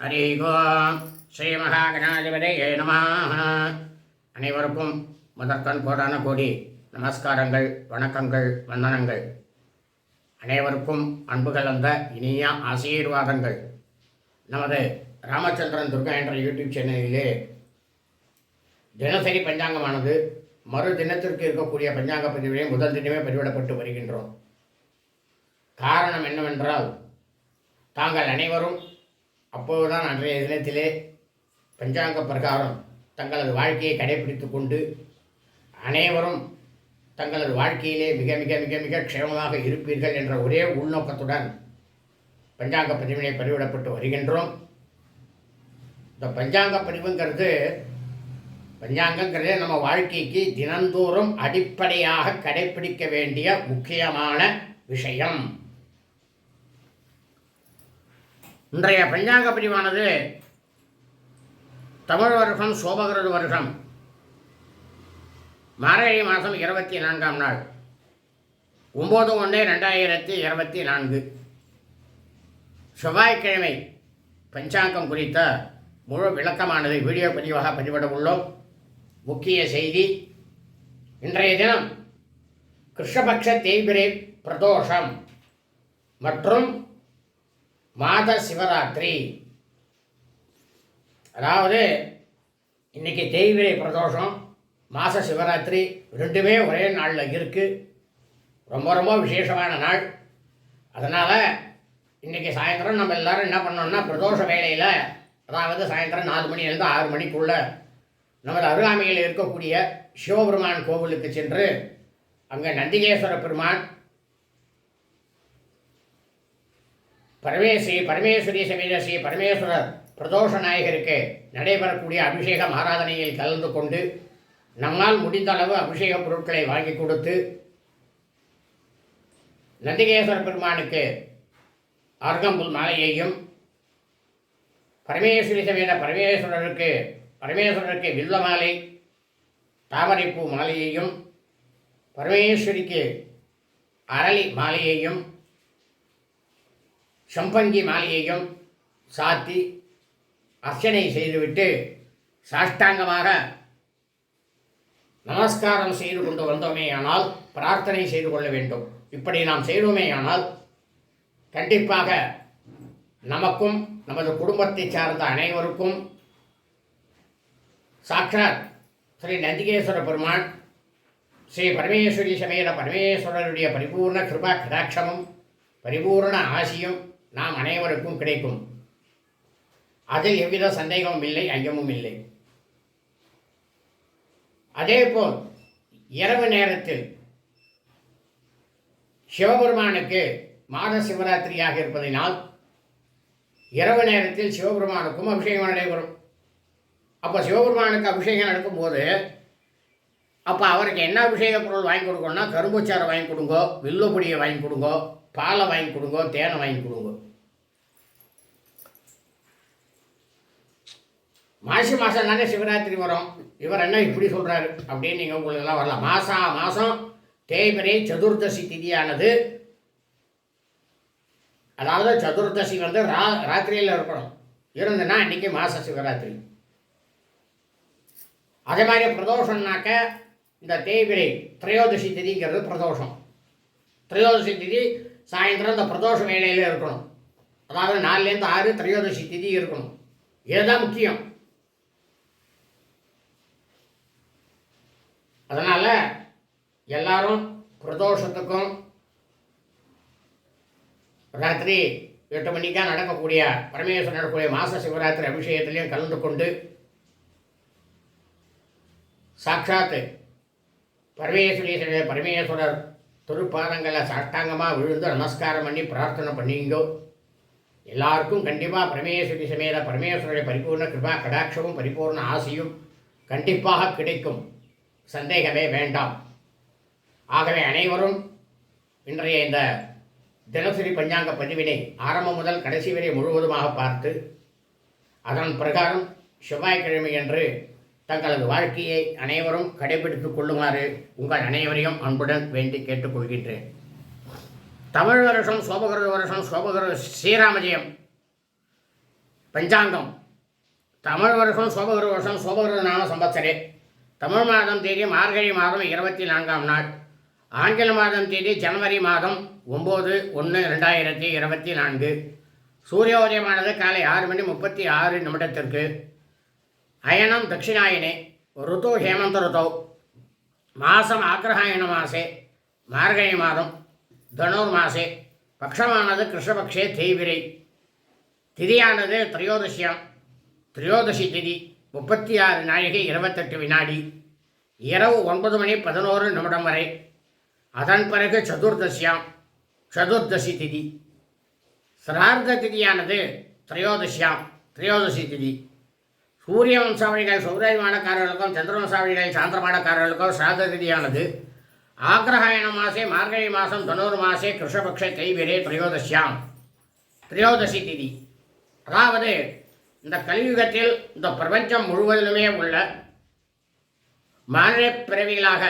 ஹரி ஓம் ஸ்ரீ மகாகணாதிபதியே நம அனைவருக்கும் முதற்கண் கோடான கோடி நமஸ்காரங்கள் வணக்கங்கள் வந்தனங்கள் அனைவருக்கும் அன்பு கலந்த இனிய ஆசீர்வாதங்கள். நமது ராமச்சந்திரன் துர்கா என்ற யூடியூப் சேனலிலே தினசரி பஞ்சாங்கமானது மறு தினத்திற்கு இருக்கக்கூடிய பஞ்சாங்க பதிவிலே முதல் தினமே பதிவிடப்பட்டு வருகின்றோம். காரணம் என்னவென்றால் தாங்கள் அனைவரும் அப்போதுதான் அன்றைய தினத்திலே பஞ்சாங்க பிரகாரம் தங்களது வாழ்க்கையை கடைபிடித்து கொண்டு அனைவரும் தங்களது வாழ்க்கையிலே மிக மிக மிக மிக க்ஷேமமாக இருப்பீர்கள் என்ற ஒரே உள்நோக்கத்துடன் பஞ்சாங்க பதிவினை பதிவிடப்பட்டு வருகின்றோம். இந்த பஞ்சாங்க பதிவுங்கிறது பஞ்சாங்கங்கிறதே நம்ம வாழ்க்கைக்கு தினந்தோறும் அடிப்படையாக கடைபிடிக்க வேண்டிய முக்கியமான விஷயம். இன்றைய பஞ்சாங்க பிரிவானது தமிழ் வருஷம் சோபகிருத வருஷம். மார்கழி மாதம் இருபத்தி நான்காம் நாள். ஒம்பது ஒன்று ரெண்டாயிரத்தி இருபத்தி நான்கு. செவ்வாய்க்கிழமை பஞ்சாங்கம் குறித்த முழு விளக்கமானது வீடியோ பதிவாக பதிவிட உள்ளோம். முக்கிய செய்தி இன்றைய தினம் கிருஷ்ணபக்ஷ தேய்பிரை பிரதோஷம் மற்றும் மாத சிவராத்திரி. அதாவது இன்னைக்கு தேய்பிரை பிரதோஷம் மாத சிவராத்திரி ரெண்டுமே ஒரே நாளில் இருக்குது ரொம்ப ரொம்ப விசேஷமான நாள். அதனால் இன்றைக்கி சாயந்தரம் நம்ம எல்லாரும் என்ன பண்ணோம்னா பிரதோஷ வேலையில் அதாவது சாயந்தரம் நாலு மணிலேருந்து ஆறு மணிக்குள்ள நமது அருகாமையில் இருக்கக்கூடிய சிவபெருமான் கோவிலுக்கு சென்று அங்கே நந்திகேஸ்வர பெருமான் பரமேஸ்வரி பரமேஸ்வரி சமேத ஸ்ரீ பரமேஸ்வரர் பிரதோஷ நாயகருக்கு நடைபெறக்கூடிய அபிஷேகம் ஆராதனையில் கலந்து கொண்டு நம்மால் முடிந்த அளவு அபிஷேக பொருட்களை வாங்கி கொடுத்து நந்திகேஸ்வர பெருமானுக்கு அர்கம்புல் மாலையையும் பரமேஸ்வரி சமேத பரமேஸ்வரருக்கு பரமேஸ்வரருக்கு வில்வ மாலை தாமரைப்பூ மாலையையும் பரமேஸ்வரிக்கு அரளி மாலையையும் சம்பங்கி மாலையையும் சாத்தி அர்ச்சனை செய்துவிட்டு சாஷ்டாங்கமாக நமஸ்காரம் செய்து கொண்டு வந்தோமேயானால் பிரார்த்தனை செய்து கொள்ள வேண்டும். இப்படி நாம் செய்தோமேயானால் கண்டிப்பாக நமக்கும் நமது குடும்பத்தை சார்ந்த அனைவருக்கும் சாட்சாத் ஸ்ரீ நந்திகேஸ்வர பெருமான் ஸ்ரீ பரமேஸ்வரி சமேத பரமேஸ்வரருடைய பரிபூர்ண கிருபா கடாட்சமும் பரிபூர்ண ஆசியும் நாம் அனைவருக்கும் கிடைக்கும். அதில் எவ்வித சந்தேகமும் இல்லை ஐயமும் இல்லை. அதேபோல் இரவு நேரத்தில் சிவபெருமானுக்கு மாத சிவராத்திரியாக இருப்பதனால் இரவு நேரத்தில் சிவபெருமானுக்கும் அபிஷேகம் நடைபெறும். அப்போ சிவபெருமானுக்கு அபிஷேகம் நடக்கும்போது அப்போ அவருக்கு என்ன அபிஷேக பொருள் வாங்கி கொடுக்கணும்னா கரும்புச்சாரை வாங்கி கொடுங்கோ வில்லுப்பொடியை வாங்கி கொடுங்கோ பாலை வாங்கி கொடுங்கோ தேனை வாங்கி கொடுங்கோ. மாசி மாதம் தானே சிவராத்திரி வரும். இவர் என்ன இப்படி சொல்கிறாரு அப்படின்னு நீங்கள் உங்களுக்கெல்லாம் வரலாம். மாதம் மாதம் தேய்பிரை சதுர்தசி திதியானது. அதாவது சதுர்தசி வந்து ரா ராத்திரியில் இருக்கணும். இருந்ததுன்னா இன்றைக்கி மாச சிவராத்திரி. அதே மாதிரி பிரதோஷம்னாக்க இந்த தேய்பிரை திரையோதசி திதிங்கிறது பிரதோஷம். திரையோதசி திதி சாயந்தரம் இந்த பிரதோஷ வேலையில் இருக்கணும். அதாவது நாலுலேருந்து ஆறு திரையோதசி திதி இருக்கணும். இதுதான் முக்கியம். அதனால் எல்லாரும் பிரதோஷத்துக்கும் ராத்திரி எட்டு மணிக்காக நடக்கக்கூடிய பரமேஸ்வரன் நடக்கக்கூடிய மாச சிவராத்திரி அபிஷேகத்திலையும் கலந்து கொண்டு சாட்சாத்து பரமேஸ்வரீஸ்வரர் பரமேஸ்வரர் திருப்பாதங்களை சாஷ்டாங்கமாக விழுந்து நமஸ்காரம் பண்ணி பிரார்த்தனை பண்ணிங்கோ. எல்லாருக்கும் கண்டிப்பாக பரமேஸ்வரி சமேத பரமேஸ்வருடைய பரிபூர்ண கிருபா கடாட்சமும் பரிபூர்ண ஆசையும் கண்டிப்பாக கிடைக்கும். சந்தேகமே வேண்டாம். ஆகவே அனைவரும் இன்றைய இந்த தினசரி பஞ்சாங்க பதிவினை ஆரம்பம் முதல் கடைசி வரை முழுவதுமாக பார்த்து அதன் பிரகாரம் செவ்வாய்க்கிழமை என்று தங்களது வாழ்க்கையை அனைவரும் கடைபிடித்துக் கொள்ளுமாறு உங்கள் அனைவரையும் அன்புடன் வேண்டி கேட்டுக்கொள்கின்றேன் தமிழ் வருஷம் சோபகிருத வருஷம் சோபகிருத ஸ்ரீராமஜயம் பஞ்சாங்கம். தமிழ் வருஷம் சோபகிருத வருஷம் சோபகிருத நாம சம்பத்சரே தமிழ் மாதம் தேதி மார்கழி மாதம் இருபத்தி நான்காம் நாள். ஆங்கில மாதம் தேதி ஜனவரி மாதம் ஒம்பது ஒன்று ரெண்டாயிரத்தி இருபத்தி நான்கு. சூரியோதயமானது காலை ஆறு மணி முப்பத்தி ஆறு நிமிடத்திற்கு. அயனம் தட்சிணாயனே ருத்து ஹேமந்த ருதோ. மாதம் ஆக்ரஹாயண மாசே மார்கழி மாதம் தனுர் மாசே. பக்ஷமானது கிருஷ்ணபக்ஷே தேய்விரை. திதியானது திரையோதசியம் திரையோதசி திதி. முப்பத்தி ஆறு நாழிகை இருபத்தெட்டு வினாடி. இரவு ஒன்பது மணி பதினோரு நிமிடம் வரை. அதன் பிறகு சதுர்தசியாம் சதுர்தசி திதி. சிரார்த்த திதியானது திரையோதசியாம் திரையோதசி திதி. சூரிய வம்சாவளிகள் சௌரியமானக்காரர்களுக்கும் சந்திர வம்சாவளிகள் சாந்திரமானக்காரர்களுக்கும் சிராத திதியானது. ஆக்ரஹாயண மாசே மார்கழி மாதம் தனூர் மாசே கிருஷ்ணபக்ஷ தைவிரே திரையோதசியாம் திரையோதசி திதி. அதாவது இந்த கலியுகத்தில் இந்த பிரபஞ்சம் முழுவதிலுமே உள்ள மாநில பிறவிகளாக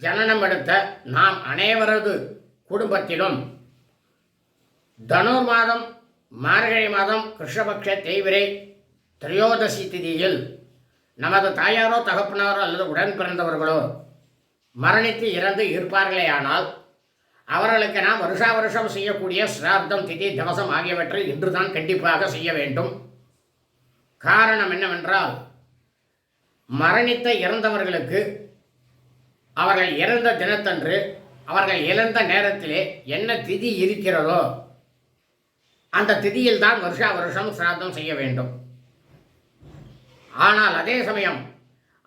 ஜனனம் எடுத்த நாம் அனைவரது குடும்பத்திலும் தனுர் மாதம் மார்கழி மாதம் கிருஷ்ணபக்ஷ தேய்விரை திரையோதசி திதியில் நமது தாயாரோ தகப்பனாரோ அல்லது உடன் பிறந்தவர்களோ மரணித்து இறந்து இருப்பார்களே ஆனால் அவர்களுக்கு நாம் வருஷா வருஷம் செய்யக்கூடிய சிரார்த்தம் திதி தவசம் ஆகியவற்றை இன்றுதான் கண்டிப்பாக செய்ய வேண்டும். காரணம் என்னவென்றால் மரணித்த இறந்தவர்களுக்கு அவர்கள் இறந்த தினத்தன்று அவர்கள் இறந்த நேரத்திலே என்ன திதி இருக்கிறதோ அந்த திதியில் தான் வருஷா வருஷம் சிராத்தம் செய்ய வேண்டும். ஆனால் அதே சமயம்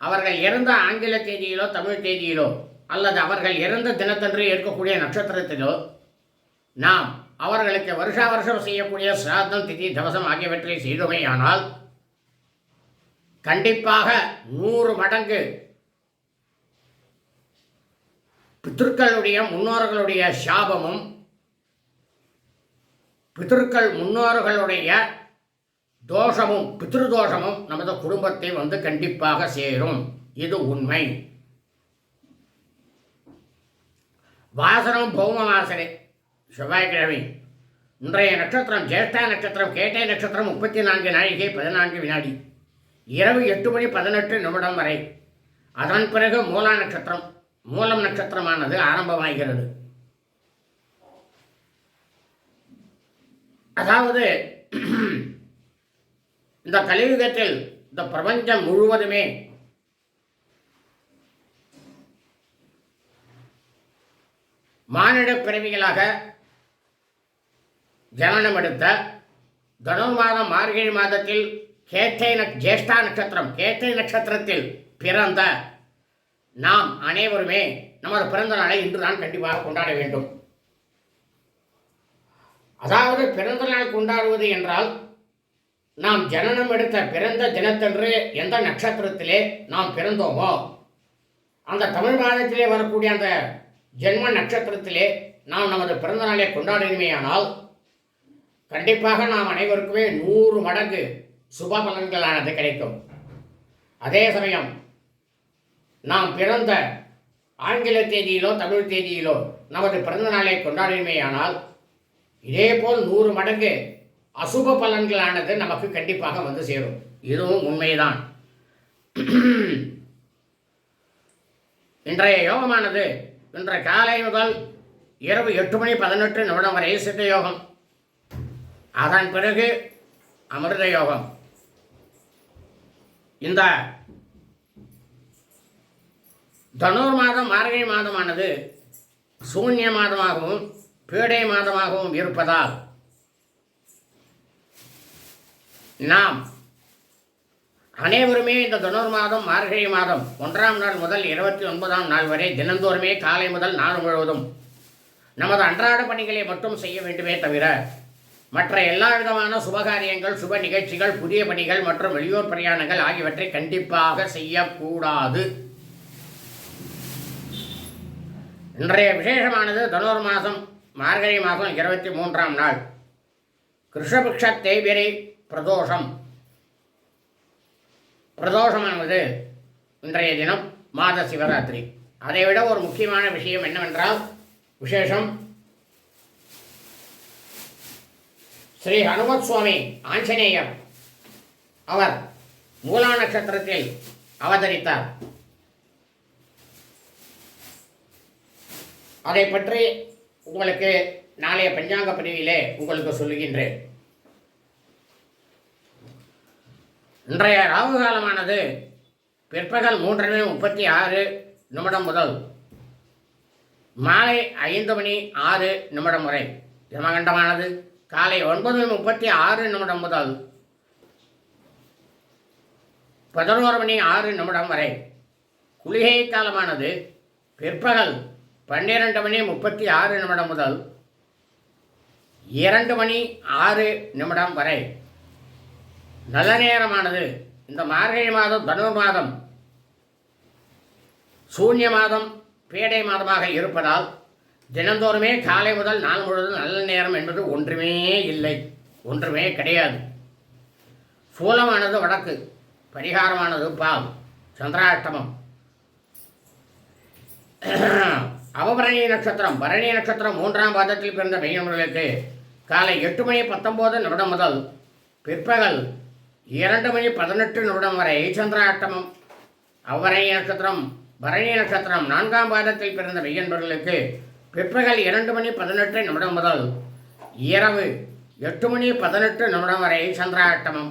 அவர்கள் இறந்த ஆங்கில தேதியிலோ தமிழ் தேதியிலோ அல்லது அவர்கள் இறந்த தினத்தன்று இருக்கக்கூடிய நட்சத்திரத்திலோ நாம் அவர்களுக்கு வருஷா வருஷம் செய்யக்கூடிய சிராத்தம் திதி தவசம் ஆகியவற்றை செய்தோமேயானால் கண்டிப்பாக நூறு மடங்கு பித்ருக்களுடைய முன்னோர்களுடைய சாபமும் பித்ருக்கள் முன்னோர்களுடைய தோஷமும் பித்ருதோஷமும் நமது குடும்பத்தை வந்து கண்டிப்பாக சேரும். இது உண்மை. வாசனம் பௌம வாசனை செவ்வாய்க்கிழமை. இன்றைய நட்சத்திரம் ஜேஷ்டா நட்சத்திரம் கேட்டை நட்சத்திரம் முப்பத்தி நான்கு நாழிகை பதினான்கு வினாடி. இரவு எட்டு மணி பதினெட்டு நிமிடம் வரை. அதன் பிறகு மூலா நட்சத்திரம் மூலம் நட்சத்திரமானது ஆரம்பமாகிறது. அதாவது இந்த கலியுகத்தில் இந்த பிரபஞ்சம் முழுவதுமே மானிட பிறவிகளாக ஜனனம் எடுத்த தனு மாதம் மார்கழி மாதத்தில் கேட்டை நக் ஜேஷ்டா நட்சத்திரம் கேட்டை நட்சத்திரத்தில் பிறந்த நாம் அனைவருமே நமது பிறந்த நாளை இன்றுதான் கண்டிப்பாக கொண்டாட வேண்டும். அதாவது பிறந்த நாள் கொண்டாடுவது என்றால் நாம் ஜனனம் எடுத்த பிறந்த தினத்தன்று எந்த நட்சத்திரத்திலே நாம் பிறந்தோமோ அந்த தமிழ் மாதத்திலே வரக்கூடிய அந்த ஜென்ம நட்சத்திரத்திலே நாம் நமது பிறந்த நாளை கொண்டாடினமேயானால் கண்டிப்பாக நாம் அனைவருக்குமே நூறு மடங்கு சுப பலன்களானது கிடைக்கும். அதே சமயம் நாம் பிறந்த ஆங்கில தேதியிலோ தமிழ் தேதியிலோ நமது பிறந்த நாளை கொண்டாடினமேயானால் இதேபோல் நூறு மடங்கு அசுப பலன்களானது நமக்கு கண்டிப்பாக வந்து சேரும். இதுவும் உண்மைதான். இன்றைய யோகமானது இன்றைய காலை முதல் இரவு எட்டு மணி பதினெட்டு நிமிடம் வரை சித்த யோகம். அதன் பிறகு அமிர்த யோகம். இந்த தனுர் மாதம் மார்கழி மாதமானது சூன்ய மாதமாகவும் பீடை மாதமாகவும் இருப்பதால் நாம் அனைவருமே இந்த தனுர் மாதம் மார்கழி மாதம் ஒன்றாம் நாள் முதல் இருபத்தி ஒன்பதாம் நாள் வரை தினந்தோறுமே காலை முதல் நாள் முழுவதும் நமது அன்றாட பணிகளை மட்டும் செய்ய வேண்டுமே தவிர மற்ற எல்லா விதமான சுபகாரியங்கள் சுப நிகழ்ச்சிகள் புதிய பணிகள் மற்றும் வெளியூர் பிரயாணங்கள் ஆகியவற்றை கண்டிப்பாக செய்யக்கூடாது. இன்றைய விசேஷமானது தனுர் மாதம் மார்கழி மாதம் இருபத்தி மூன்றாம் நாள். கிருஷ்ணபக்ஷ தேய்பிரை பிரதோஷம். பிரதோஷமானது இன்றைய தினம் மாத சிவராத்திரி. அதைவிட ஒரு முக்கியமான விஷயம் என்னவென்றால் விசேஷம் ஸ்ரீ ஹனுமத் சுவாமி ஆஞ்சநேயர் அவர் மூலா நட்சத்திரத்தில் அவதரித்தார். அதை பற்றி உங்களுக்கு நாளைய பஞ்சாங்க பிரிவிலே உங்களுக்கு சொல்லுகின்றேன். இன்றைய ராகு காலமானது பிற்பகல் மூன்றரை முப்பத்தி ஆறு நிமிடம் முதல் மாலை ஐந்து மணி ஆறு நிமிடம் வரை. யமகண்டமானது. காலை ஒன்பது முப்பத்தி ஆறு நிமிடம் முதல் பதினோரு மணி ஆறு நிமிடம் வரை. குளிகை காலமானது பிற்பகல் பன்னிரண்டு மணி முப்பத்தி ஆறு நிமிடம் முதல் இரண்டு மணி ஆறு நிமிடம் வரை. நல்ல நேரமானது. இந்த மார்கழி மாதம் தனுர் மாதம் சூன்ய மாதம் பேடை மாதமாக இருப்பதால் தினந்தோறுமே காலை முதல் நாள் முழுவதும் நல்ல நேரம் என்பது ஒன்றுமே இல்லை. ஒன்றுமே கிடையாது. சூலமானது வடக்கு பரிகாரமானது பால் சந்திராஷ்டமம். அவபரணி நட்சத்திரம் பரணி நட்சத்திரம் மூன்றாம் பாதத்தில் பிறந்த மெய்யவர்களுக்கு காலை எட்டு மணி பத்தொம்போது நிமிடம் முதல் பிற்பகல் இரண்டு மணி பதினெட்டு நிமிடம் வரை சந்திராஷ்டமம். அவரணி நட்சத்திரம் பரணி நட்சத்திரம் நான்காம் பாதத்தில் பிறந்த மெய்யன்பர்களுக்கு பிற்பகல் இரண்டு மணி பதினெட்டு நிமிடம் முதல் இரவு எட்டு மணி பதினெட்டு நிமிடம் வரை சந்திராட்டமம்.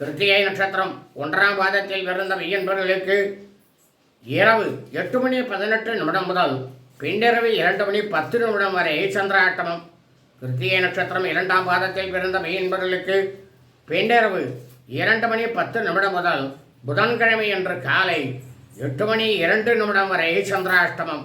கிருத்திகை நட்சத்திரம் ஒன்றாம் பாதத்தில் பிறந்த மெய்யன்பர்களுக்கு இரவு எட்டு மணி பதினெட்டு நிமிடம் முதல் பின்னிரவு இரண்டு மணி பத்து நிமிடம் வரை சந்திராட்டமம். கிருத்திகை நட்சத்திரம் இரண்டாம் பாதத்தில் பிறந்த மெய்யன்பர்களுக்கு பின்னிரவு இரண்டு மணி பத்து நிமிடம் முதல் புதன்கிழமை என்று காலை எட்டு மணி இரண்டு நிமிடம் வரை சந்திராஷ்டமம்